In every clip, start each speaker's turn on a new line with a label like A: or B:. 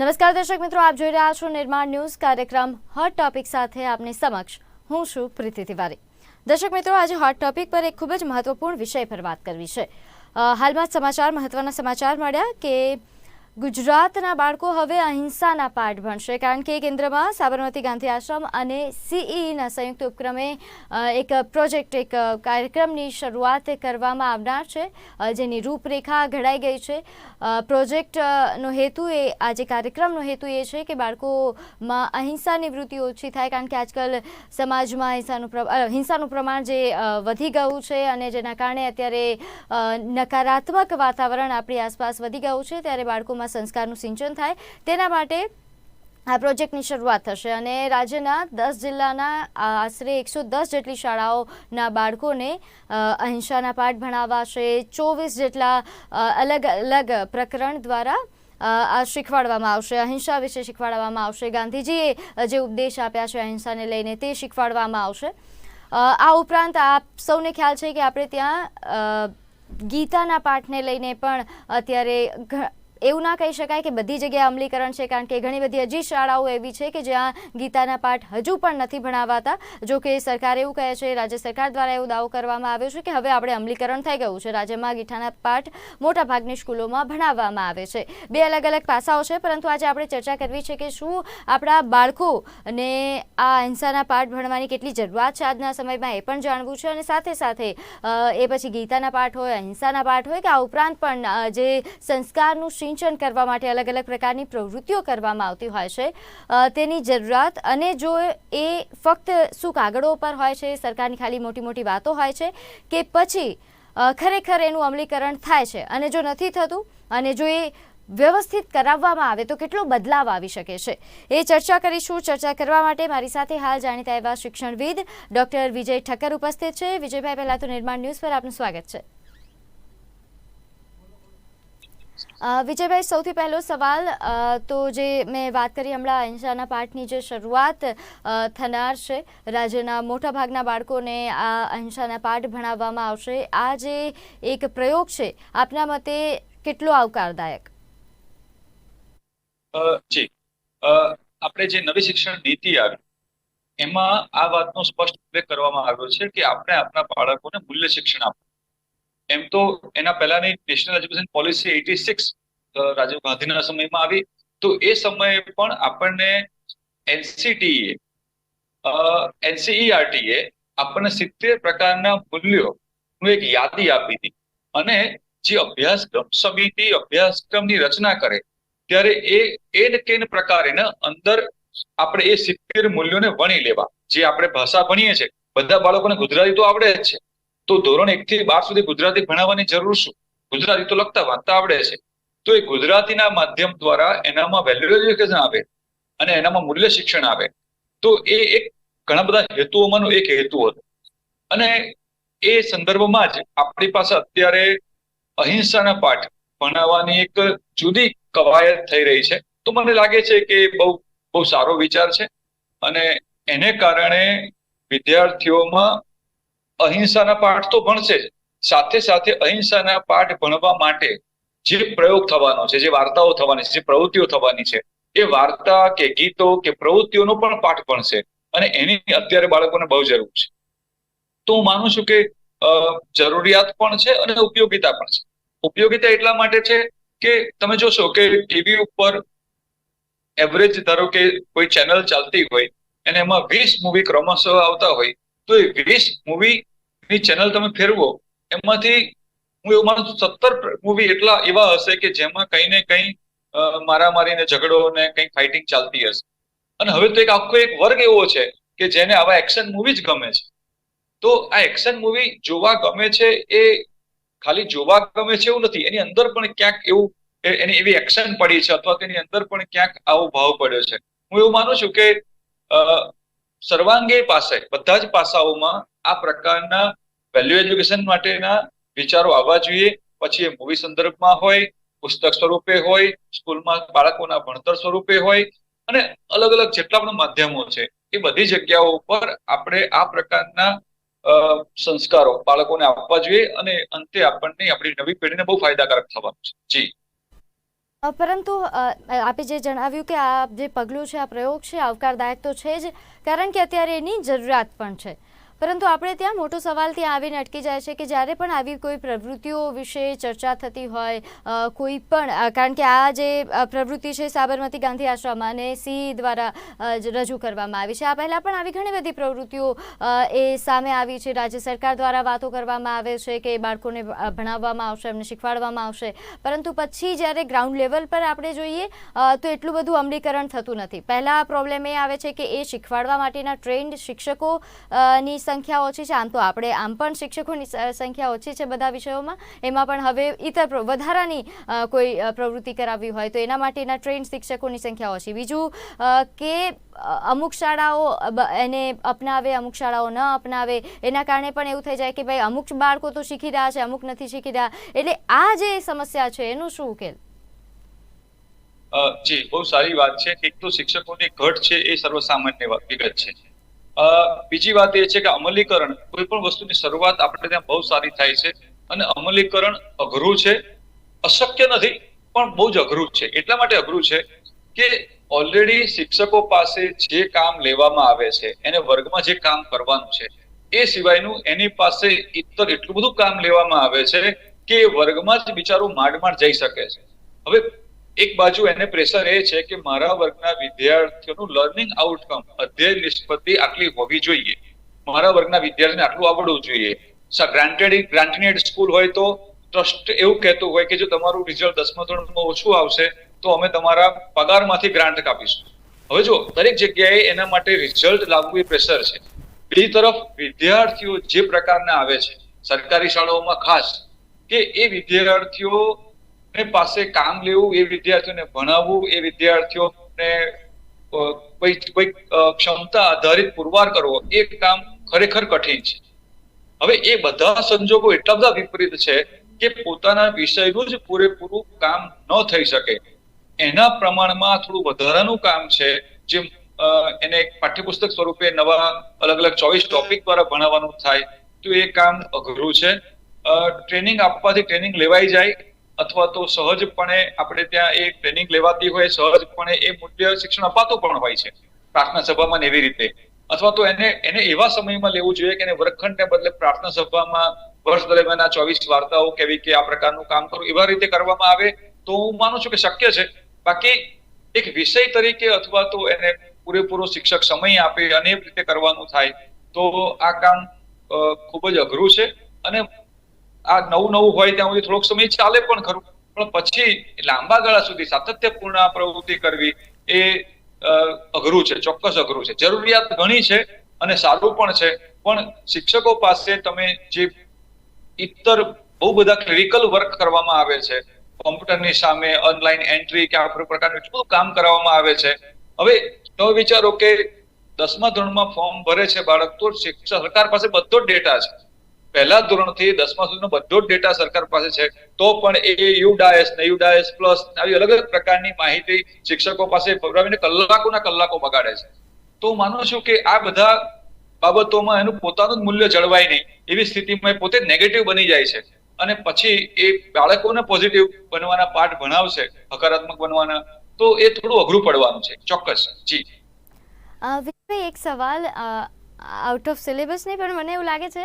A: નમસ્કાર દર્શક મિત્રો, આપ જોઈ રહ્યા છો નિર્માણ ન્યૂઝ કાર્યક્રમ હોટ ટોપિક સાથે આપની સમક્ષ. હું છું પ્રીતિ તિવારી. દર્શક મિત્રો, આજે હોટ ટોપિક પર એક ખૂબ જ મહત્વપૂર્ણ વિષય પર વાત કરવી છે. હાલમાં સમાચાર, મહત્વના સમાચાર મળ્યા કે ગુજરાતના બાળકો હવે અહિંસાના પાઠ ભણશે કારણ કે કેન્દ્રમાં સાબરમતી ગાંધી આશ્રમ અને સીઈના સંયુક્ત ઉપક્રમે એક પ્રોજેક્ટ, એક કાર્યક્રમની શરૂઆત કરવામાં આવનાર છે જેની રૂપરેખા ઘડાઈ ગઈ છે. પ્રોજેક્ટનો હેતુ એ આ જે કાર્યક્રમનો હેતુ એ છે કે બાળકોમાં અહિંસાની વૃત્તિ ઓછી થાય કારણ કે આજકાલ સમાજમાં હિંસાનું હિંસાનું પ્રમાણ જે વધી ગયું છે અને જેના કારણે અત્યારે નકારાત્મક વાતાવરણ આપણી આસપાસ વધી ગયું છે. ત્યારે બાળકોમાં સંસ્કારનું સિંચન થાય, તેના માટે આ પ્રોજેક્ટની શરૂઆત થશે અને રાજ્યના દસ જિલ્લાના આશરે એકસો દસ જેટલી શાળાઓના બાળકોને અહિંસાના પાઠ ભણાવાશે. ચોવીસ જેટલા અલગ અલગ પ્રકરણ દ્વારા આ શીખવાડવામાં આવશે. અહિંસા વિશે શીખવાડવામાં આવશે. ગાંધીજીએ જે ઉપદેશ આપ્યા છે અહિંસાને લઈને તે શીખવાડવામાં આવશે. આ ઉપરાંત આપ સૌને ખ્યાલ છે કે આપણે ત્યાં ગીતાના પાઠને લઈને પણ અત્યારે એવું ના કહી શકાય કે બધી જગ્યાએ અમલીકરણ છે, કારણ કે ઘણી બધી હજી શાળાઓ એવી છે કે જ્યાં ગીતાના પાઠ હજુ પણ નથી ભણાવાતા. જો કે સરકાર એવું કહે છે, રાજ્ય સરકાર દ્વારા એવો દાવો કરવામાં આવ્યો છે કે હવે આપણે અમલીકરણ થઈ ગયું છે. રાજ્યમાં ગીતાના પાઠ મોટા ભાગની સ્કૂલોમાં ભણાવવામાં આવે છે. બે અલગ અલગ પાસાઓ છે, પરંતુ આજે આપણે ચર્ચા કરવી છે કે શું આપણા બાળકોને આ અહિંસાના પાઠ ભણવાની કેટલી જરૂરિયાત છે આજના સમયમાં એ પણ જાણવું છે. અને સાથે સાથે એ પછી ગીતાના પાઠ હોય, અહિંસાના પાઠ હોય કે આ ઉપરાંત પણ જે સંસ્કારનું સિંચન કરવા માટે અલગ અલગ પ્રકારની પ્રવૃત્તિઓ કરવામાં આવતી હોય છે. તેની જરૂરિયાત અને જો એ ફક્ત શું કાગળો પર હોય છે, સરકારની ખાલી મોટી મોટી વાતો હોય છે કે પછી ખરેખર એનું અમલીકરણ થાય છે અને જો નથી થતું અને જો એ વ્યવસ્થિત કરાવવામાં આવે તો કેટલો બદલાવ આવી શકે છે. એ ચર્ચા કરીશું. ચર્ચા કરવા માટે મારી સાથે હાલ જાણીતા એવા શિક્ષણવિદ ડોક્ટર વિજય ઠક્કર ઉપસ્થિત છે. વિજયભાઈ, પહેલા તો નિર્માણ ન્યૂઝ પર આપનું સ્વાગત છે. વિજયભાઈ, સૌથી પહેલો સવાલ તો જે મેં વાત કરી હમણાં અહિંસાના પાઠની જે શરૂઆત થનાર છે, રાજ્યના મોટાભાગના બાળકોને આ અહિંસાના પાઠ ભણાવવામાં આવશે. આ જે એક પ્રયોગ છે, આપના મતે કેટલો આવકારદાયક?
B: જી. આપણે જે નવી શિક્ષણ નીતિ આવી, એમાં આ વાતનો સ્પષ્ટ ઉલ્લેખ કરવામાં આવ્યો છે કે આપણે આપણા બાળકોને મૂલ્ય શિક્ષણ આપવું. એમ તો એના પહેલાની national education policy eighty six Rajiv ગાંધીના સમયમાં આવી. તો એ સમયે પણ આપણને એનસીટીએ એનસીઈઆરટીએ આપણને સિત્તેર પ્રકારના મૂલ્યો નું એક યાદી આપી હતી. અને જે અભ્યાસક્રમ સમિતિ અભ્યાસક્રમની રચના કરે, ત્યારે એ એન કેન પ્રકારેના અંદર આપણે એ સિત્તેર મૂલ્યોને વણી લેવા, જે આપણે ભાષા ભણીએ છીએ. બધા બાળકોને ગુજરાતી તો આવડે જ છે. તો ધોરણ એક થી બાર સુધી ગુજરાતી ભણાવવાની જરૂર શું? ગુજરાતી તો લખતા વાંચતા આવડે છે. તો એ ગુજરાતીના માધ્યમ દ્વારા એનામાં વેલ્યુ એજ્યુકેશન આવે અને એનામાં મૂલ્ય શિક્ષણ આવે. તો એ એક ઘણા બધા હેતુઓમાંનો એક હેતુ હતો. અને એ સંદર્ભમાં જ આપણી પાસે અત્યારે અહિંસાના પાઠ ભણાવવાની એક જુદી કવાયત થઈ રહી છે. તો મને લાગે છે કે બહુ બહુ સારો વિચાર છે. અને એને કારણે વિદ્યાર્થીઓમાં અહિંસાના પાઠ તો ભણશે જ. સાથે સાથે અહિંસાના પાઠ ભણવા માટે જે પ્રયોગ થવાનો છે, જે વાર્તાઓ થવાની છે, જે પ્રવૃત્તિઓ થવાની છે, એ વાર્તા કે ગીતો કે પ્રવૃત્તિઓનો પણ પાઠ ભણશે. અને એની અત્યારે બાળકોને બહુ જરૂર છે. તો હું માનું છું કે જરૂરિયાત પણ છે અને ઉપયોગિતા પણ છે. ઉપયોગિતા એટલા માટે છે કે તમે જોશો કે ટીવી ઉપર એવરેજ ધારો કે કોઈ ચેનલ ચાલતી હોય અને એમાં વીસ મૂવી ક્રમશઃ આવતા હોય, તો એ વીસ મૂવી ની ચેનલ તમે ફેરવો, એમાંથી હું એવું માનું છું સત્તર મૂવી એટલા એવા હશે કે જેમાં કંઈ ને કંઈ મારામારી ને ઝઘડો ને કંઈક ફાઇટિંગ ચાલતી હશે. અને હવે તો એક આખો એક વર્ગ એવો છે કે જેને આવા એક્શન મૂવી જ ગમે છે. તો આ એક્શન મૂવી જોવા ગમે છે એ ખાલી જોવા ગમે છે એવું નથી, એની અંદર પણ ક્યાંક એવું એની એવી એક્શન પડી છે અથવા તો એની અંદર પણ ક્યાંક આવો ભાવ પડ્યો છે. હું એવું માનું છું કે સર્વાંગે પાસે, બધા જ પાસાઓમાં આ પ્રકારના વેલ્યુ એજ્યુકેશન માટેના વિચારો આવવા જોઈએ. પછી એ મૂવી સંદર્ભમાં હોય, પુસ્તક સ્વરૂપે હોય, સ્કૂલમાં બાળકોના ભણતર સ્વરૂપે હોય અને અલગ અલગ જેટલા પણ માધ્યમો છે, એ બધી જગ્યાઓ પર આપણે આ પ્રકારના સંસ્કારો બાળકોને આપવા જોઈએ અને અંતે આપણને આપણી નવી પેઢીને બહુ ફાયદાકારક થવાનું છે. જી.
A: પરંતુ આપે જે જણાવ્યું કે આ જે પગલું છે, આ પ્રયોગ છે, આવકારદાયક તો છે જ, કારણ કે અત્યારે એની જરૂરિયાત પણ છે. પરંતુ આપણે ત્યાં મોટો સવાલ ત્યાં આવીને અટકી જાય છે કે જ્યારે પણ આવી કોઈ પ્રવૃત્તિઓ વિશે ચર્ચા થતી હોય કોઈ પણ કારણ કે આ જે પ્રવૃત્તિ છે સાબરમતી ગાંધી આશ્રમ અને સી દ્વારા રજૂ કરવામાં આવી છે. આ પહેલાં પણ આવી ઘણી બધી પ્રવૃત્તિઓ એ સામે આવી છે. રાજ્ય સરકાર દ્વારા વાતો કરવામાં આવે છે કે બાળકોને ભણાવવામાં આવશે એમને શીખવાડવામાં આવશે. પરંતુ પછી જ્યારે ગ્રાઉન્ડ લેવલ પર આપણે જોઈએ તો એટલું બધું અમલીકરણ થતું નથી. પહેલાં પ્રોબ્લેમ એ આવે છે કે એ શીખવાડવા માટેના ટ્રેન્ડ શિક્ષકો અ, ની સંખ્યા ઓછી છે. આમ તો આપણે આમ પણ શિક્ષકોની સંખ્યા ઓછી છે બધા વિષયોમાં. એમાં પણ હવે ઇતર વધારાની કોઈ પ્રવૃત્તિ કરાવવી હોય તો એના માટેના ટ્રેન્ડ શિક્ષકોની સંખ્યા ઓછી. બીજું કે અમુક શાળાઓ એને અપનાવે, અમુક શાળાઓ ન અપનાવે, એના કારણે પણ એવું થઈ જાય કે ભાઈ અમુક બાળકો તો શીખી રહ્યા છે, અમુક નથી શીખી રહ્યા. એટલે આ જે સમસ્યા છે, એનું શું ઉકેલ?
B: જી, બહુ સારી વાત છે. એક તો શિક્ષકોની ઘટ છે એ સર્વસામાન્ય વિગત છે. બીજી વાત એ છે કે અમલીકરણ કોઈ પણ વસ્તુની શરૂઆત આપણે ત્યાં બહુ સારી થાય છે અને અમલીકરણ અઘરું છે. અશક્ય નથી, પણ બહુ જ અઘરું છે. એટલા માટે અઘરું છે કે ઓલરેડી શિક્ષકો પાસે જે કામ લેવામાં આવે છે, એને વર્ગમાં જે કામ કરવાનું છે, એ સિવાયનું એની પાસે ઇતર એટલું બધું કામ લેવામાં આવે છે કે વર્ગમાં જ બિચારું માંડ માંડ જઈ શકે છે. હવે એક બાજુ એને પ્રેશર એ છે કે મારા વર્ગના વિદ્યાર્થીઓનું લર્નિંગ આઉટકમ અધ્યયન નિષ્પત્તિ આટલી હોવી જોઈએ. મારા વર્ગના વિદ્યાર્થીને આટલું આવડવું જોઈએ. ગ્રાન્ટેડ ગ્રાન્ટેડ સ્કૂલ હોય તો ટ્રસ્ટ એવું કહેતું હોય કે જો તમારું રિઝલ્ટ દસમા ધોરણમાં ઓછું આવશે, તો અમે તમારા પગારમાંથી ગ્રાન્ટ કાપીશું. હવે જો દરેક જગ્યાએ એના માટે રિઝલ્ટ લાવવું એ પ્રેશર છે. બીજી તરફ વિદ્યાર્થીઓ જે પ્રકારના આવે છે, સરકારી શાળાઓમાં ખાસ, કે એ વિદ્યાર્થીઓ પાસે કામ લેવું એ વિદ્યાર્થીઓને ભણાવવું એ વિદ્યાર્થીઓને કોઈ કોઈ ક્ષમતા આધારિત પુરવાર કરવો એ કામ ખરેખર કઠિન છે. હવે એ બધા સંજોગો એટલા બધા વિપરીત છે કે પોતાના વિષયનું જ પૂરેપૂરું કામ ન થઈ શકે. એના પ્રમાણમાં થોડું વધારાનું કામ છે જે એને પાઠ્યપુસ્તક સ્વરૂપે નવા અલગ અલગ ચોવીસ ટોપિક દ્વારા ભણાવવાનું થાય, તો એ કામ અઘરું છે. ટ્રેનિંગ આપવાથી ટ્રેનિંગ લેવાઈ જાય અથવા તો સહજપણે આપણે ત્યાં એ ટ્રેનિંગ લેવાતી હોય, સહજપણે એ મૂલ્ય શિક્ષણ અપાતું પણ હોય છે, પ્રાર્થના સભામાં એવી રીતે. અથવા તો એને એને એવા સમયમાં લેવું જોઈએ કે એને વર્ગખંડને બદલે પ્રાર્થના સભામાં વર્ષ દરમિયાનના ચોવીસ વાર્તાઓ કેવી કે આ પ્રકારનું કામ કરવું એવા રીતે કરવામાં આવે, તો હું માનું છું કે શક્ય છે. બાકી એક વિષય તરીકે અથવા તો એને પૂરેપૂરો શિક્ષક સમય આપે અને એ રીતે કરવાનું થાય, તો આ કામ ખૂબ જ અઘરું છે. અને આ નવું નવું હોય ત્યાં સુધી થોડોક સમય ચાલે પણ ખરું. પણ પછી લાંબા ગાળા સુધી સાતત્યપૂર્ણ પ્રવૃત્તિ કરવી એ અઘરું છે, ચોક્કસ અઘરું છે. જરૂરિયાત ઘણી છે અને સારું પણ છે. પણ શિક્ષકો પાસે તમે જે ઇતર બહુ બધા ક્લિનિકલ વર્ક કરવામાં આવે છે, કોમ્પ્યુટરની સામે ઓનલાઈન એન્ટ્રી કે આ પ્રકારનું બધું કામ કરવામાં આવે છે. હવે તો વિચારો કે દસમા ધોરણમાં ફોર્મ ભરે છે બાળક, તો શિક્ષક, સરકાર પાસે બધો જ ડેટા છે. પહેલા ધોરણથી દસમા સુધીનો બધો જ ડેટા સરકાર પાસે છે, તો પણ એ યુડાયસ ને યુડાયસ પ્લસ આવી અલગ અલગ પ્રકારની માહિતી શિક્ષકો પાસે ભરાવીને કલાકોના કલાકો બગાડે છે. તો હું છું કે આ બધા બાબતોમાં એનું પોતાનું જ મૂલ્ય જળવાય નહીં, એવી સ્થિતિમાં પોતે નેગેટિવ બની જાય છે. અને પછી એ બાળકોને પોઝિટિવ બનવાના પાઠ ભણાવશે, હકારાત્મક બનવાના, તો એ થોડું અઘરું પડવાનું છે, ચોક્કસ. જી.
A: એક સવાલ આઉટ ઓફ સિલેબસ નહીં, પણ મને એવું લાગે છે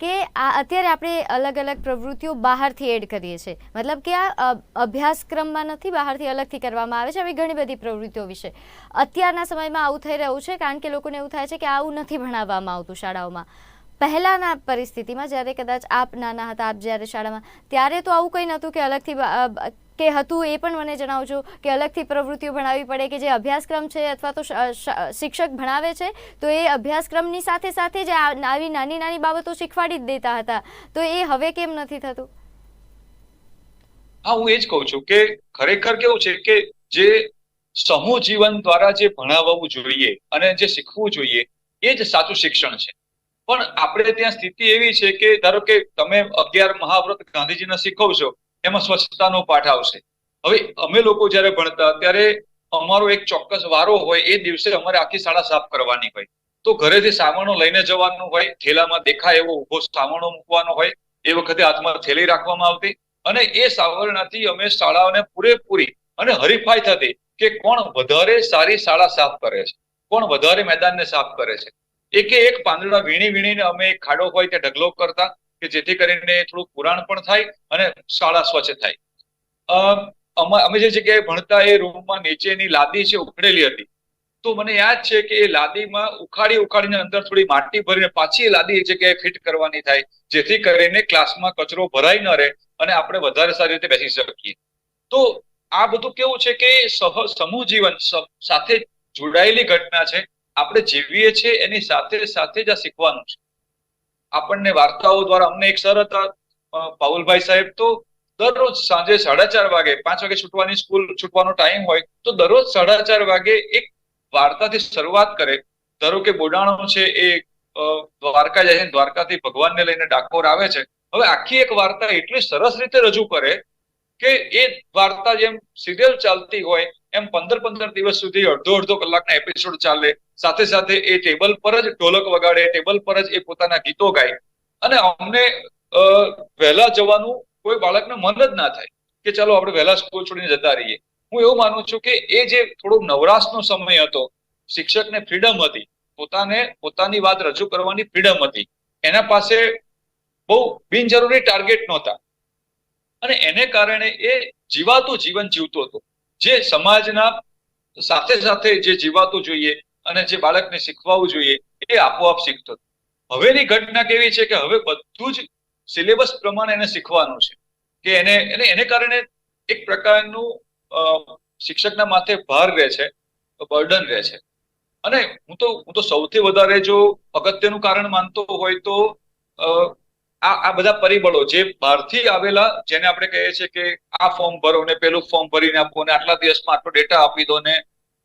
A: કે આ અત્યારે આપણે અલગ અલગ પ્રવૃત્તિઓ બહારથી એડ કરીએ છીએ. મતલબ કે આ અભ્યાસક્રમમાં નથી, બહારથી અલગથી કરવામાં આવે છે, આવી ઘણી બધી પ્રવૃત્તિઓ વિશે. અત્યારના સમયમાં આવું થઈ રહ્યું છે, કારણ કે લોકોને એવું થાય છે કે આવું નથી ભણાવવામાં આવતું શાળાઓમાં. પહેલાંના પરિસ્થિતિમાં જ્યારે કદાચ આપ નાના હતા, આપ જ્યારે શાળામાં, ત્યારે તો આવું કંઈ નહોતું કે અલગથી કે હતું એ પણ મને જણાવજો કે અલગથી પ્રવૃત્તિઓ ભણાવવી પડે કે જે અભ્યાસક્રમ છે અથવા તો શિક્ષક ભણાવે છે, તો એ અભ્યાસક્રમની સાથે સાથે જ આવી નાની નાની બાબતો શીખવાડી જ દેતા હતા. તો એ હવે કેમ નથી થતું?
B: હા, હું એ જ કહું છું કે ખરેખર કેવું છે કે જે સમૂહ જીવન દ્વારા જે ભણાવવું જોઈએ અને જે શીખવું જોઈએ, એ જ સાચું શિક્ષણ છે. પણ આપણે ત્યાં સ્થિતિ એવી છે કે ધારો કે તમે અગિયાર મહાવ્રત ગાંધીજીને શીખવશો એમાં સ્વચ્છતાનો પાઠ આવશે. હવે અમે લોકો જ્યારે ભણતા ત્યારે અમારો એક ચોક્કસ વારો હોય એ દિવસે અમારે આખી શાળા સાફ કરવાની હોય. તો ઘરેથી સામાનો લઈને જવાનું હોય, થેલામાં દેખાય એવો ઊભો સામાનો મૂકવાનો હોય, એ વખતે હાથમાં થેલી રાખવામાં આવતી. અને એ સાવરણાથી અમે શાળાઓને પૂરેપૂરી અને હરીફાઈ થતી કે કોણ વધારે સારી શાળા સાફ કરે છે, કોણ વધારે મેદાનને સાફ કરે છે. એકે એક પાંદડા વીણી વીણીને અમે એક ખાડો હોય ત્યાં ઢગલો કરતા કે જેથી કરીને થોડું પુરાણ પણ થાય અને શાળા સ્વચ્છ થાય. અમે જે જગ્યાએ ભણતા એ રૂમમાં નીચેની લાદી છે ઉખડેલી હતી, તો મને યાદ છે કે એ લાદીમાં ઉખાડી ઉખાડીને અંદર થોડી માટી ભરીને પાછી એ લાદી એ જગ્યાએ ફિટ કરવાની થાય, જેથી કરીને ક્લાસમાં કચરો ભરાઈ ન રહે અને આપણે વધારે સારી રીતે બેસી શકીએ. તો આ બધું કેવું છે કે સહ, સમૂહ જીવન સાથે જોડાયેલી ઘટના છે. આપણે જીવીએ છીએ એની સાથે સાથે જ આ શીખવાનું છે. આપણને વાર્તાઓ દ્વારા અમને એક સર હતા પાઉલભાઈ સાહેબ, તો દરરોજ સાંજે સાડા ચાર વાગે, પાંચ વાગે છૂટવાની સ્કૂલ, છૂટવાનો ટાઈમ હોય, તો દરરોજ સાડા ચાર વાગે એક વાર્તાથી શરૂઆત કરે. ધારો કે બોડાણો છે એ દ્વારકા જાય છે, દ્વારકાથી ભગવાનને લઈને ડાકોર આવે છે. હવે આખી એક વાર્તા એટલી સરસ રીતે રજૂ કરે કે એ વાર્તા જેમ સિરિયલ ચાલતી હોય, એમ પંદર પંદર દિવસ સુધી અડધો અડધો કલાકના એપિસોડ ચાલે સાથે સાથે એ ટેબલ પર જ ઢોલક વગાડે, ટેબલ પર જ એ પોતાના ગીતો ગાય. અને અમને વહેલા જવાનું કોઈ બાળકને મન જ ના થાય કે ચાલો આપણે વહેલા સ્કૂલ છોડીને જતા રહીએ. હું એવું માનું છું કે એ જે થોડો નવરાશનો સમય હતો, શિક્ષકને ફ્રીડમ હતી, પોતાને પોતાની વાત રજૂ કરવાની ફ્રીડમ હતી. એના પાસે બહુ બિનજરૂરી ટાર્ગેટ નહોતા. અને એને કારણે એ જીવાતું જીવન જીવતો હતો. જે સમાજના સાથે સાથે જે જીવાતું જોઈએ અને જે બાળકને શીખવાવું જોઈએ, એ આપોઆપ શીખતો. હવેની ઘટના કેવી છે કે હવે બધું જ સિલેબસ પ્રમાણે એને શીખવાનું છે કે એને એને એને કારણે એક પ્રકારનું શિક્ષકના માથે ભાર રહે છે, બર્ડન રહે છે અને હું તો હું તો સૌથી વધારે જો અગત્યનું કારણ માનતો હોય તો આ આ બધા પરિબળો જે બહારથી આવેલા, જેને આપણે કહીએ છીએ કે આ ફોર્મ ભરો ને પેલું ફોર્મ ભરીને આપો ને આટલા દિવસમાં આટલો ડેટા આપી દો ને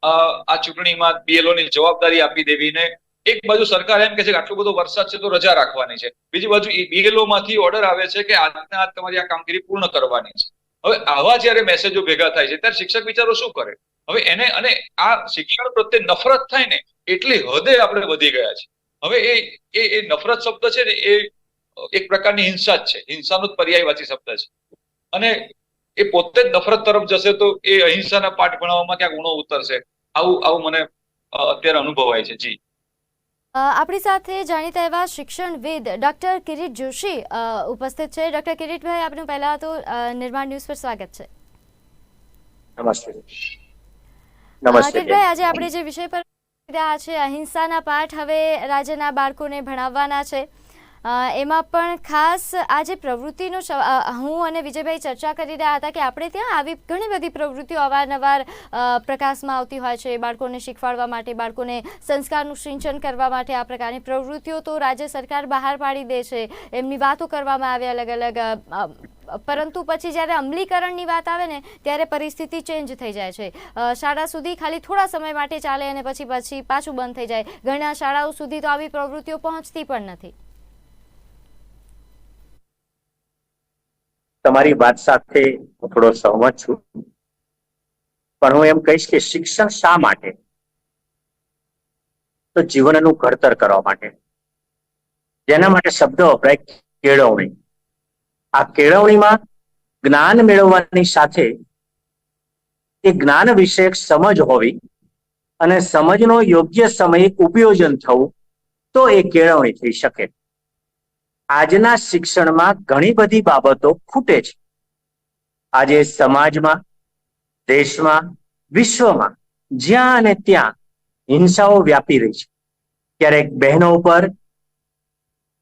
B: આ ચૂંટણીમાં બીએલઓ ની જવાબદારી આપી દેવી ને એક બાજુ સરકાર એમ કે છે કે આટલો બધો વરસાદ છે તો રજા રાખવાની છે. બીજી બાજુ બીએલઓ માંથી ઓર્ડર આવે છે કે આજના આજ તમારી આ કામગીરી પૂર્ણ કરવાની છે. હવે આવા જ્યારે મેસેજો ભેગા થાય છે ત્યારે શિક્ષક બિચારો શું કરે? હવે એને અને આ શિક્ષણ પ્રત્યે નફરત થાય ને એટલી હદે આપણે વધી ગયા છે. હવે એ એ એ નફરત શબ્દ છે ને એ એક પ્રકારની હિંસા જ છે. હિંસાનો જ પર્યાયવાચી શબ્દ છે. અને એ પોતે જ નફરત તરફ જશે તો એ અહિંસાના પાઠ ભણાવવામાં ક્યાંક ગુણો ઉતરશે. આવું આવું મને અત્યારે અનુભવાય છે. જી.
A: આપણી સાથે જાણીતા એવા શિક્ષણવિદ ડોક્ટર કિરીટ જોશી ઉપસ્થિત છે. ડોક્ટર કિરીટભાઈ આપનું પહેલા તો નિર્માણ ન્યૂઝ પર સ્વાગત છે.
C: નમસ્તે.
A: કિરીટભાઈ આજે આપણે જે વિષય પર રહ્યા છે અહિંસાના પાઠ હવે રાજ્યના બાળકોને ભણાવવાના છે. એમાં પણ ખાસ આ જે પ્રવૃત્તિનો હું અને વિજયભાઈ ચર્ચા કરી રહ્યા હતા કે આપણે ત્યાં આવી ઘણી બધી પ્રવૃત્તિઓ અવારનવાર પ્રકાશમાં આવતી હોય છે, બાળકોને શીખવાડવા માટે, બાળકોને સંસ્કારનું સિંચન કરવા માટે આ પ્રકારની પ્રવૃત્તિઓ તો રાજ્ય સરકાર બહાર પાડી દે છે. એમની વાતો કરવામાં આવે અલગ અલગ પરંતુ પછી જ્યારે અમલીકરણની વાત આવે ને, ત્યારે પરિસ્થિતિ ચેન્જ થઈ જાય છે. શાળા સુધી ખાલી થોડા સમય માટે ચાલે અને પછી પછી પાછું બંધ થઈ જાય. ઘણા શાળાઓ સુધી તો આવી પ્રવૃત્તિઓ પહોંચતી પણ નથી.
C: તમારી વાત સાથે થોડો સહમત છું. પણ હું એમ કહીશ કે શિક્ષણ શા માટે? તો જીવનનું ઘડતર કરવા માટે. જેના માટે શબ્દ વપરાય કેળવણી. આ કેળવણીમાં જ્ઞાન મેળવવાની સાથે એ જ્ઞાન વિષયક સમજ હોવી અને સમજનો યોગ્ય સમયે ઉપયોજન થવું તો એ કેળવણી થઈ શકે. આજના શિક્ષણમાં ઘણી બધી બાબતો ખૂટે છે. આજે સમાજમાં, દેશમાં, વિશ્વમાં, જ્યાં અને ત્યાં હિંસાઓ વ્યાપી રહી છે. ક્યારેક બહેનો ઉપર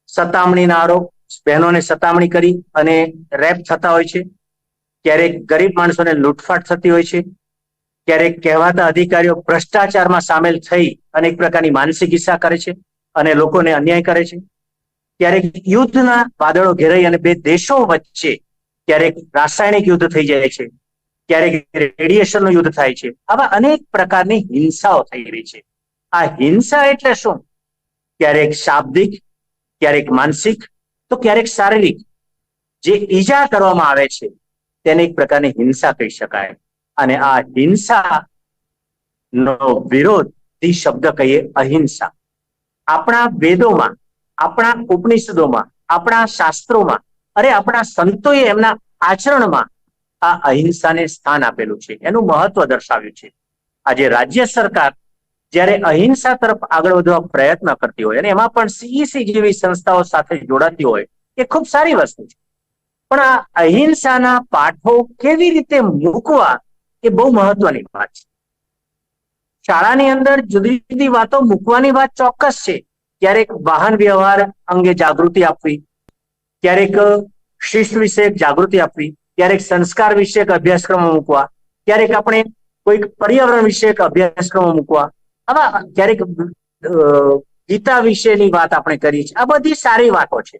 C: સતામણીના આરોપ, બહેનોને સતામણી કરી અને રેપ થતા હોય છે. ક્યારેક ગરીબ માણસોને લૂંટફાટ થતી હોય છે. ક્યારેક કહેવાતા અધિકારીઓ ભ્રષ્ટાચારમાં સામેલ થઈ અનેક પ્રકારની માનસિક હિસ્સા કરે છે અને લોકોને અન્યાય કરે છે. ક્યારેક યુદ્ધના વાદળો ઘેરાઈ અને બે દેશો વચ્ચે ક્યારેક રાસાયણિક યુદ્ધ થઈ જાય છે. ક્યારેક રેડિયેશનનું યુદ્ધ થાય છે. આવા અનેક પ્રકારની હિંસાઓ થઈ રહી છે. આ હિંસા એટલે શું? ક્યારેક શાબ્દિક, ક્યારેક માનસિક, તો ક્યારેક શારીરિક. જે ઈજા કરવામાં આવે છે, તેને એક પ્રકારની હિંસા કહી શકાય. અને આ હિંસા નો વિરોધી શબ્દ કહીએ અહિંસા. આપણા વેદોમાં આપણા ઉપનિષદોમાં, આપણા શાસ્ત્રોમાં, અરે આપણા સંતોએ એમના આચરણમાં આ અહિંસાને સ્થાન આપેલું છે. એનું મહત્વ દર્શાવ્યું છે. આજે રાજ્ય સરકાર જ્યારે અહિંસા તરફ આગળ વધવા પ્રયત્ન કરતી હોય અને એમાં પણ સીઈસી જેવી સંસ્થાઓ સાથે જોડાતી હોય, એ ખૂબ સારી વસ્તુ છે. પણ આ અહિંસાના પાઠો કેવી રીતે મૂકવા એ બહુ મહત્વની વાત છે. શાળાની અંદર જુદી જુદી વાતો મૂકવાની વાત ચોક્કસ છે. ક્યારેક વાહન વ્યવહાર અંગે જાગૃતિ આપવી ક્યારેક શિસ્ત વિષયક જાગૃતિ આપવી ક્યારેક સંસ્કાર વિષયક અભ્યાસક્રમો મૂકવા ક્યારેક આપણે કોઈક પર્યાવરણ વિષયક અભ્યાસક્રમો મૂકવા. આવા ક્યારેક ગીતા વિશેની વાત આપણે કરી છે આ બધી સારી વાતો છે.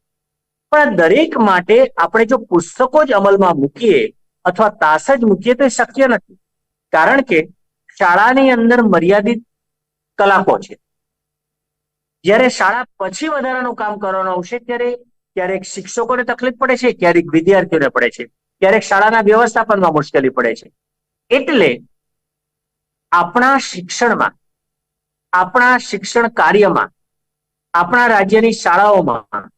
C: પણ દરેક માટે આપણે જો પુસ્તકો જ અમલમાં મૂકીએ અથવા તાસ જ મૂકીએ તો એ શક્ય નથી. કારણ કે શાળાની અંદર મર્યાદિત કલાકો છે. જ્યારે શાળા પછી વધારાનું કામ કરવાનું આવશે, ત્યારે ક્યારેક શિક્ષકોને તકલીફ પડે છે, ક્યારેક વિદ્યાર્થીઓને પડે છે, ક્યારેક શાળાના વ્યવસ્થાપનમાં મુશ્કેલી પડે છે. એટલે આપણા શિક્ષણમાં, આપણા શિક્ષણ કાર્યમાં, આપણા રાજ્યની શાળાઓમાં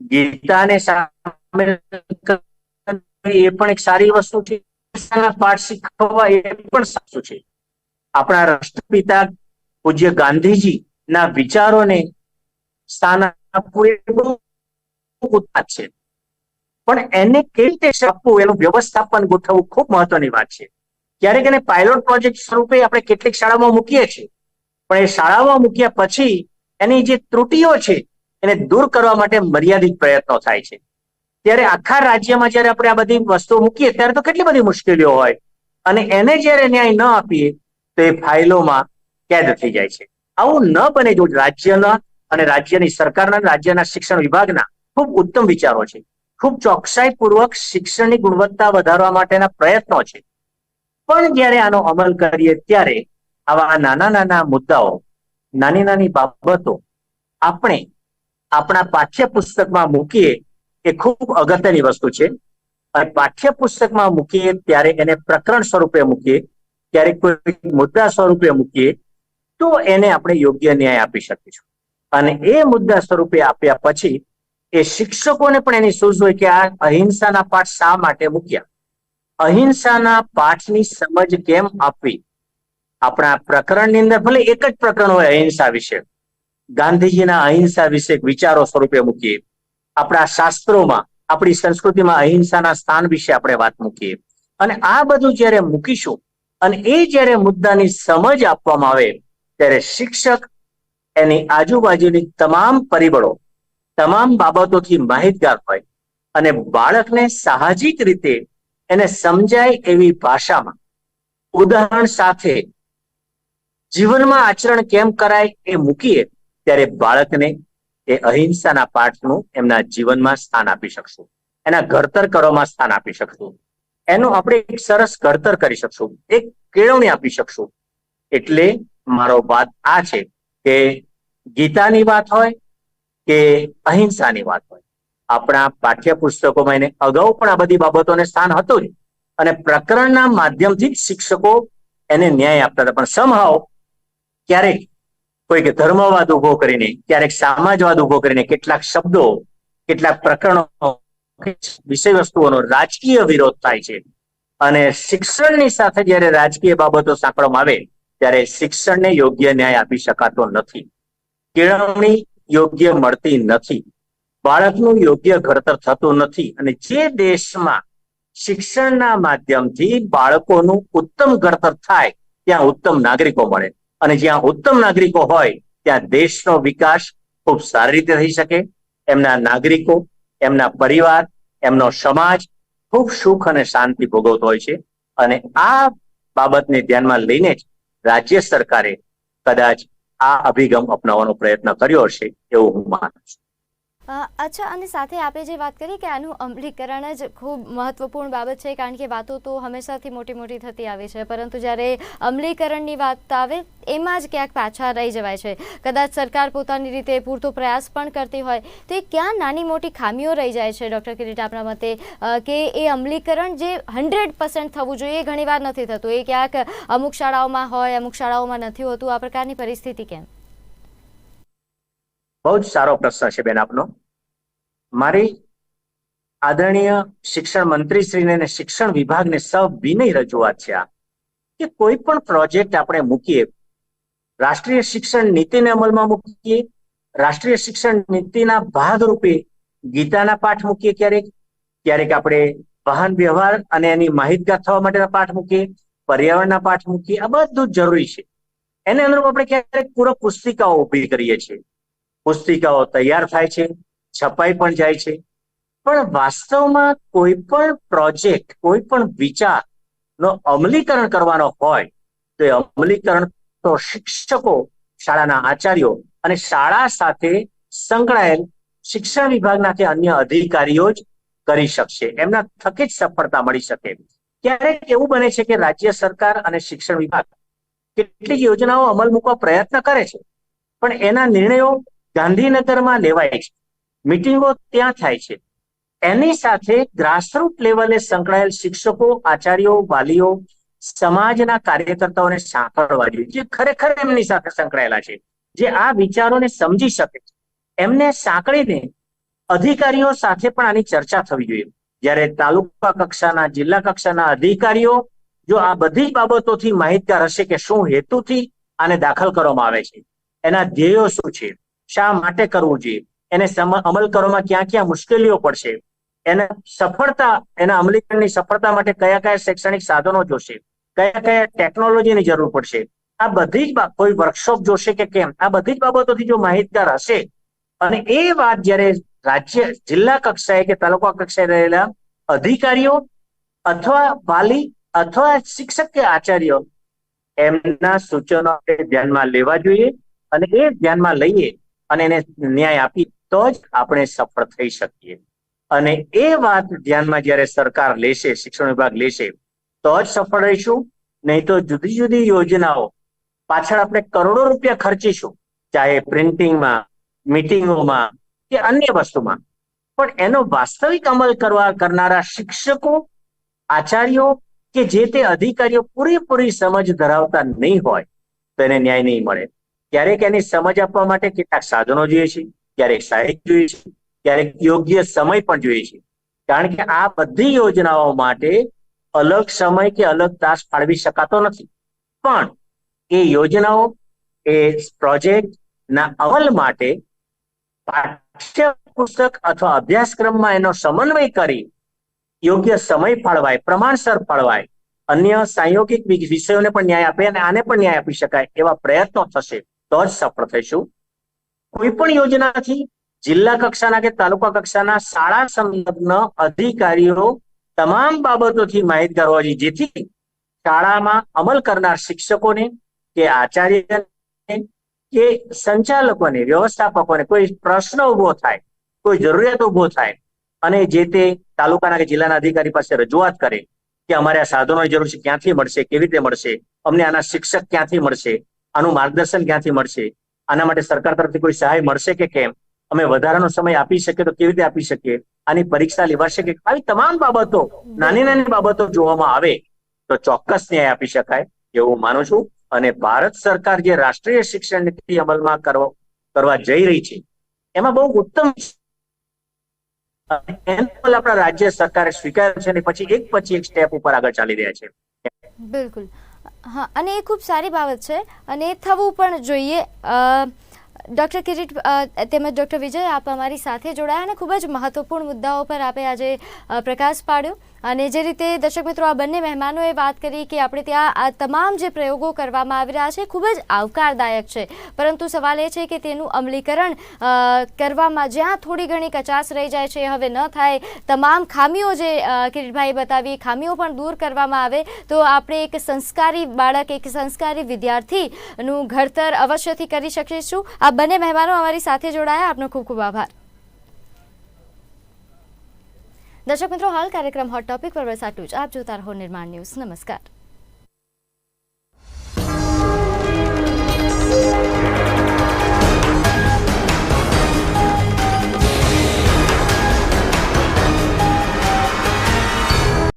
C: ગીતાને સામેલ એ પણ એક સારી વસ્તુ છે. પાઠ શીખવવા એ પણ સાચું છે. આપણા રાષ્ટ્રપિતા પૂજ્ય ગાંધીજી ના વિચારોને સ્થાન આપવું છે. પણ એને કેવી રીતે આપવું એનું વ્યવસ્થાપન ગોઠવવું ખૂબ મહત્વની વાત છે. ક્યારેક એને પાયલોટ પ્રોજેક્ટ સ્વરૂપે આપણે કેટલીક શાળામાં મૂકીએ છીએ. પણ એ શાળામાં મૂક્યા પછી એની જે ત્રુટીઓ છે, એને દૂર કરવા માટે મર્યાદિત પ્રયત્નો થાય છે. ત્યારે આખા રાજ્યમાં જ્યારે આપણે આ બધી વસ્તુઓ મૂકીએ ત્યારે તો કેટલી બધી મુશ્કેલીઓ હોય. અને એને જ્યારે ન્યાય ન આપીએ, તો એ ફાઇલોમાં કેદ થઈ જાય છે. આવું ન બને જો રાજ્યના અને રાજ્યની સરકારના રાજ્યના શિક્ષણ વિભાગના ખૂબ ઉત્તમ વિચારો છે. ખૂબ ચોકસાઈપૂર્વક શિક્ષણની ગુણવત્તા વધારવા માટેના પ્રયત્નો છે. પણ જ્યારે આનો અમલ કરીએ ત્યારે આવા નાના નાના મુદ્દાઓ, નાની નાની બાબતો આપણે આપણા પાઠ્યપુસ્તકમાં મૂકીએ એ ખૂબ અગત્યની વસ્તુ છે. અને પાઠ્યપુસ્તકમાં મૂકીએ ત્યારે એને પ્રકરણ સ્વરૂપે મૂકીએ ક્યારેક કોઈ મુદ્દા સ્વરૂપે મૂકીએ તો એને આપણે યોગ્ય ન્યાય આપી શકીશું. અને એ મુદ્દા સ્વરૂપે આપ્યા પછી એ શિક્ષકોને પણ એની સૂઝ હોય કે આ અહિંસાના પાઠ શા માટે મૂક્યા? અહિંસાના પાઠની સમજ કેમ આપવી? આપણા પ્રકરણની અંદર ભલે એક જ પ્રકરણ હોય અહિંસા વિશે. ગાંધીજીના અહિંસા વિશે વિચારો સ્વરૂપે મૂકીએ. આપણા શાસ્ત્રોમાં, આપણી સંસ્કૃતિમાં અહિંસાના સ્થાન વિશે આપણે વાત મૂકીએ. અને આ બધું જ્યારે મૂકીશું અને એ જ્યારે મુદ્દાની સમજ આપવામાં આવે ત્યારે શિક્ષક એની આજુબાજુની તમામ પરિબળો, તમામ બાબતોથી માહિતગાર હોય અને બાળકને સાહજિક રીતે એને સમજાય એવી ભાષામાં ઉદાહરણ સાથે જીવનમાં આચરણ કેમ કરાય એ મૂકીએ ત્યારે બાળકને એ અહિંસાના પાઠનું એમના જીવનમાં સ્થાન આપી શકશું. એના ઘડતર કરવામાં સ્થાન આપી શકશું. એનું આપણે એક સરસ ઘડતર કરી શકશું. એક કેળવણી આપી શકશું. એટલે મારો વાત આ છે કે ગીતાની વાત હોય કે અહિંસાની વાત હોય. આપણા પાઠ્યપુસ્તકોમાં એને અગાઉ પણ આ બધી બાબતોને સ્થાન હતું જ. અને પ્રકરણના માધ્યમથી જ શિક્ષકો એને ન્યાય આપતા હતા. પણ સમહાવ ક્યારેક કોઈક ધર્મવાદ ઊભો કરીને, ક્યારેક સમાજવાદ ઊભો કરીને કેટલાક શબ્દો, કેટલાક પ્રકરણો વિષય વસ્તુઓનો રાજકીય વિરોધ થાય છે. અને શિક્ષણની સાથે જ્યારે રાજકીય બાબતો સાંકળવામાં આવે ત્યારે શિક્ષણને યોગ્ય ન્યાય આપી શકાતો નથી. કેળવણી યોગ્ય મળતી નથી. બાળકનું યોગ્ય ઘડતર થતું નથી અને જે દેશમાં શિક્ષણના માધ્યમથી બાળકોનું ઉત્તમ ઘડતર થાય, ત્યાં ઉત્તમ નાગરિકો મળે. અને જ્યાં ઉત્તમ નાગરિકો હોય, ત્યાં દેશનો વિકાસ ખૂબ સારી રીતે થઈ શકે. એમના નાગરિકો, એમના પરિવાર, એમનો સમાજ ખૂબ સુખ અને શાંતિ ભોગવતો હોય છે. અને આ બાબતને ધ્યાનમાં લઈને જ રાજ્ય સરકારે કદાચ આ અભિગમ અપનાવવાનો પ્રયત્ન કર્યો હશે એવું હું માનું છું.
A: અચ્છા, અને સાથે આપણે જે વાત કરી કે આનું અમલીકરણ જ ખૂબ મહત્વપૂર્ણ બાબત છે, કારણ કે વાતો તો હંમેશાથી મોટી મોટી થતી આવી છે, પરંતુ જ્યારે અમલીકરણની વાત આવે, એમાં જ ક્યાંક પાછા રહી જવાય છે. કદાચ સરકાર પોતાની રીતે પૂરતો પ્રયાસ પણ કરતી હોય, તો એ ક્યાં નાની મોટી ખામીઓ રહી જાય છે? ડૉક્ટર કિરીટ, આપણા મતે કે એ અમલીકરણ જે હંડ્રેડ પર્સન્ટ થવું જોઈએ એ ઘણીવાર નથી થતું. એ ક્યાંક અમુક શાળાઓમાં હોય, અમુક શાળાઓમાં નથી હોતું. આ પ્રકારની પરિસ્થિતિ કેમ?
C: બહુ જ સારો પ્રશ્ન છે બેન આપનો. મારી આદરણીય શિક્ષણ મંત્રીશ્રીને અને શિક્ષણ વિભાગને સૌ વિનય રજૂઆત છે આ, કે કોઈ પણ પ્રોજેક્ટ આપણે મૂકીએ, રાષ્ટ્રીય શિક્ષણ નીતિને અમલમાં મૂકીએ, રાષ્ટ્રીય શિક્ષણ નીતિના ભાગરૂપે ગીતાના પાઠ મૂકીએ ક્યારેક ક્યારેક આપણે વાહન વ્યવહાર અને એની માહિતગાર થવા માટેના પાઠ મૂકીએ, પર્યાવરણના પાઠ મૂકીએ, આ બધું જરૂરી છે. એને અનુરૂપ આપણે ક્યારેક પૂરક પુસ્તિકાઓ ઊભી કરીએ છીએ. પુસ્તિકાઓ તૈયાર થાય છે, છપાઈ પણ જાય છે. પણ વાસ્તવમાં કોઈ પણ પ્રોજેક્ટ, કોઈ પણ વિચાર નો અમલીકરણ કરવાનો હોય, તો એ અમલીકરણ તો શિક્ષકો, શાળાના આચાર્યો અને શાળા સાથે સંકળાયેલ શિક્ષણ વિભાગના કે અન્ય અધિકારીઓ જ કરી શકશે. એમના થકી જ સફળતા મળી શકે ક્યારેક એવું બને છે કે રાજ્ય સરકાર અને શિક્ષણ વિભાગ કેટલીક યોજનાઓ અમલ મૂકવા પ્રયત્ન કરે છે, પણ એના નિર્ણયો ગાંધીનગરમાં લેવાય છે. મિટિંગો ત્યાં થાય છે. એની સાથે ગ્રાસરૂટ લેવલે સંકળાયેલ શિક્ષકો, આચાર્યો, વાલીઓ, સમાજના કાર્યકર્તાઓને સાંકળવા જોઈએ, જે ખરેખર એમની સાથે સંકળાયેલા છે, જે આ વિચારોને સમજી શકે છે. એમને સાંકળીને અધિકારીઓ સાથે પણ આની ચર્ચા થવી જોઈએ. જ્યારે તાલુકા કક્ષાના, જિલ્લા કક્ષાના અધિકારીઓ જો આ બધી બાબતોથી માહિતગાર હશે કે શું હેતુથી આને દાખલ કરવામાં આવે છે. એના ધ્યેયો શું છે? શા માટે કરવું જોઈએ? એને અમલ કરવામાં ક્યાં ક્યાં મુશ્કેલીઓ પડશે? એને સફળતા, એના અમલીકરણની સફળતા માટે કયા કયા શૈક્ષણિક સાધનો જોશે? કયા કયા ટેકનોલોજીની જરૂર પડશે? આ બધી જ કોઈ વર્કશોપ જોશે કે કેમ? આ બધી જ બાબતોથી જો માહિતગાર હશે, અને એ વાત જ્યારે રાજ્ય, જિલ્લા કક્ષાએ કે તાલુકા કક્ષાએ રહેલા અધિકારીઓ અથવા વાલી અથવા શિક્ષક કે આચાર્ય, એમના સૂચનો ધ્યાનમાં લેવા જોઈએ અને એ ધ્યાનમાં લઈએ અને એને ન્યાય આપી તો જ આપણે સફળ થઈ શકીએ. અને એ વાત ધ્યાનમાં જ્યારે સરકાર લેશે, શિક્ષણ વિભાગ લેશે, તો જ સફળ રહીશું. નહીં તો જુદી જુદી યોજનાઓ. પાછળ આપણે કરોડો રૂપિયા ખર્ચીશું, ચાહે પ્રિન્ટિંગમાં, મીટિંગોમાં કે અન્ય વસ્તુમાં. પણ એનો વાસ્તવિક અમલ કરવા કરનારા શિક્ષકો, આચાર્યો કે જે તે અધિકારીઓ પૂરેપૂરી સમજ ધરાવતા નહીં હોય, તો એને ન્યાય નહીં મળે. ક્યારેક એની સમજ આપવા માટે કેટલાક સાધનો જોઈએ છે, ક્યારેક સાહિત્ય જોઈએ છે, ક્યારેક યોગ્ય સમય પણ જોઈએ છે. કારણ કે આ બધી યોજનાઓ માટે અલગ સમય કે અલગ તાસ ફાળવી શકાતો નથી. પણ એ યોજનાઓ, એ પ્રોજેક્ટ ના અમલ માટે પાઠ્ય પુસ્તક અથવા અભ્યાસક્રમમાં એનો સમન્વય કરી યોગ્ય સમય ફાળવાય, પ્રમાણસર ફાળવાય, અન્ય સાંયોગિક વિષયોને પણ ન્યાય આપે અને આને પણ ન્યાય આપી શકાય એવા પ્રયત્નો થશે. તો જ સફળ થઈશું. કોઈ પણ યોજનાથી જિલ્લા કક્ષાના કે તાલુકા કક્ષાના શાળા સંલગ્ન અધિકારીઓ તમામ બાબતોથી માહિતગાર હોવા જોઈએ. જેથી શાળામાં અમલ કરનાર શિક્ષકોને કે આચાર્યને કે સંચાલકોને, વ્યવસ્થાપકોને કોઈ પ્રશ્ન ઊભો થાય, કોઈ જરૂરિયાત ઊભો થાય અને જે તે તાલુકાના કે જિલ્લાના અધિકારી પાસે રજૂઆત કરે કે અમારે આ સાધનોની જરૂર છે, ક્યાંથી મળશે, કેવી રીતે મળશે, અમને આના શિક્ષક ક્યાંથી મળશે આનું માર્ગદર્શન ક્યાંથી મળશે? આના માટે સરકાર તરફથી કોઈ સહાય મળશે કે કેમ? અમે વધારાનો સમય આપી શકીએ તો કેવી રીતે આપી શકીએ? આની પરીક્ષા લેવાશે કે આવી તમામ બાબતો, નાની નાની બાબતો જોવામાં આવે તો ચોક્કસ ન્યાય આપી શકાય એવું માનું છું. અને ભારત સરકાર જે રાષ્ટ્રીય શિક્ષણ નીતિ અમલમાં કરવો જઈ રહી છે, એમાં બહુ ઉત્તમ આપણા રાજ્ય સરકારે સ્વીકાર છે અને પછી એક પછી એક સ્ટેપ ઉપર આગળ ચાલી રહ્યા છે.
A: બિલકુલ. હા, અને એ ખૂબ સારી બાબત છે. અને એ થવું પણ જોઈએ. ડૉક્ટર કિરીટ તેમજ ડૉક્ટર વિજય આપ અમારી સાથે જોડાયા અને ખૂબ જ મહત્વપૂર્ણ મુદ્દાઓ પર આપે આજે પ્રકાશ પાડ્યો. અને જે રીતે દર્શક મિત્રો આ બંને મહેમાનોએ વાત કરી કે આપણે ત્યાં આ તમામ જે પ્રયોગો કરવામાં આવી રહ્યા છે, ખૂબ જ આવકારદાયક છે. પરંતુ સવાલ એ છે કે તેનું અમલીકરણ કરવામાં જ્યાં થોડી ઘણી કચાશ રહી જાય છે, હવે ન થાય. તમામ ખામીઓ જે કિરીટભાઈ બતાવી, ખામીઓ પણ દૂર કરવામાં આવે. તો આપણે એક સંસ્કારી બાળક, એક સંસ્કારી વિદ્યાર્થીનું ઘડતર અવશ્યથી કરી શકીશું. આ બંને મહેમાનો અમારી સાથે જોડાયા. આપનો ખૂબ ખૂબ આભાર. દર્શક મિત્રો, હાલ કાર્યક્રમ હોટ ટોપિક પર બસ આટલું જ. આપ જોતા રહો નિર્માણ ન્યૂઝ. નમસ્કાર.